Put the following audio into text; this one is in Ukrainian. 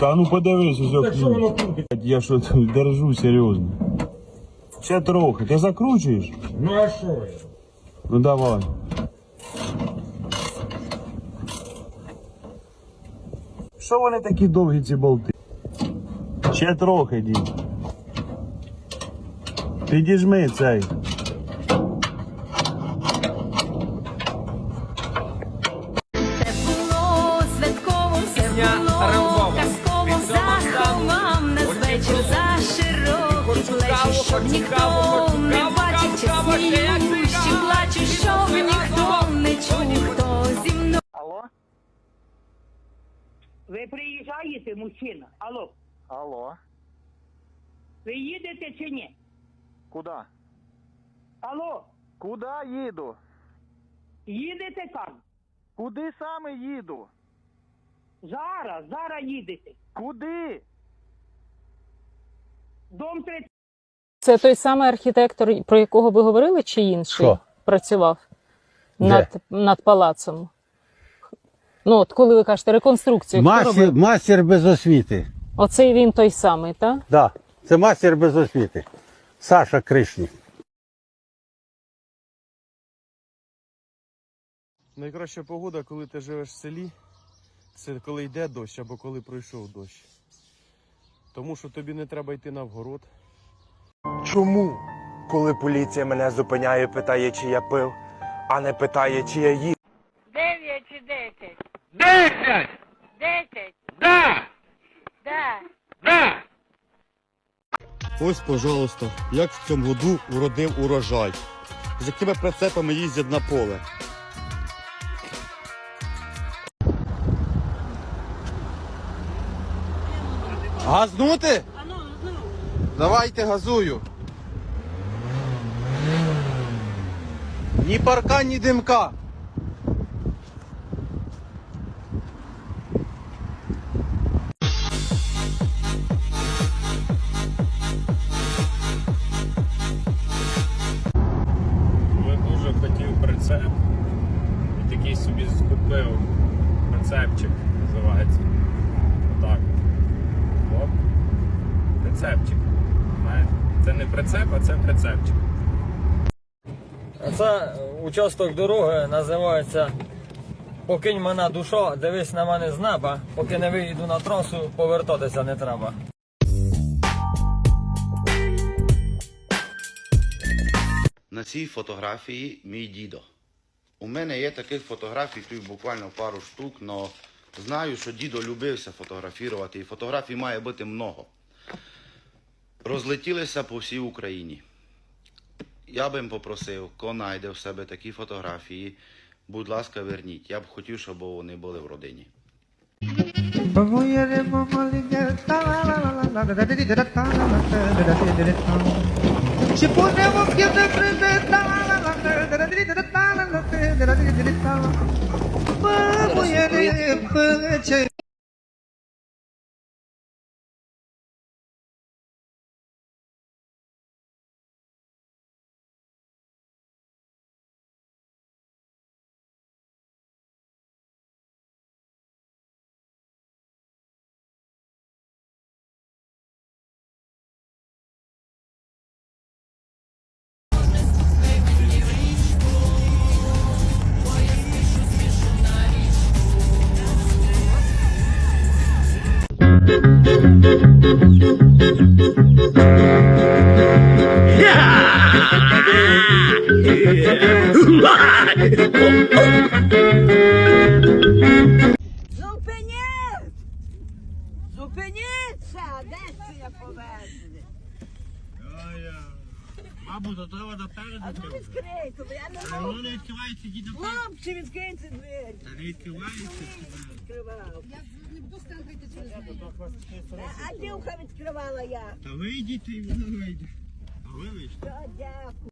Та ну подивись, ось Так що воно ключ. крутить? Я що тут держу серйозно. Ще трохи. Ти закручуєш? Ну а що я? Ну давай. Що вони такі довгі ці болти? Ще трохи, дід. Підіжми цей. Ніхто не бачив, чи плачу, щоб ніхто не чув, хто зі мною. Алло? Ви приїжджаєте, мужчина? Алло, Алло? ви їдете чи ні? Куда? Алло, Куда їду? їдете там? Куди саме їду? Зараз, зараз їдете. Куди? Дом 30. Це той самий архітектор, про якого ви говорили, чи інший Що? працював над, над палацом? Ну, от коли ви кажете реконструкцію, хто Мастер, робив? мастер без освіти. Оцей він той самий, так? Да, це мастер без освіти. Саша Кришнік. Найкраща погода, коли ти живеш в селі, це коли йде дощ або коли пройшов дощ. Тому що тобі не треба йти на вгород. Чому, коли поліція мене зупиняє, питає, чи я пив, а не питає, чи я їв? Дев'ять чи десять? Десять! Десять? Да! Да. Да! Ось, пожалуйста, як в цьому году уродив урожай. З якими прицепами їздять на поле. Газнути? Давайте газую. Ні парка, ні димка. Я дуже хотів прицеп. І такий собі скупив. Прицепчик називається. Отак. Оп. Прицепчик. Це не прицеп, а це прицепчик. Це участок дороги називається Покинь мене душа, дивись на мене з неба, поки не вийду на трасу, повертатися не треба. На цій фотографії мій дідо. У мене є таких фотографій тут буквально пару штук, але знаю, що дідо любився фотографувати, і фотографій має бути много. Розлетілися по всій Україні. Я їм попросив, хто знайде в себе такі фотографії, будь ласка, верніть. Я б хотів, щоб вони були в родині. Yeah! Бабу, то треба наперед. А ну відкриється, бо я не можу. не відкривається, діда Хлопці, відкриється двері. не відкривається. Відкривав. Я не буду А Дівка відкривала я. Та вийдіть і воно вийде. А ви вийшли? Та, Дякую.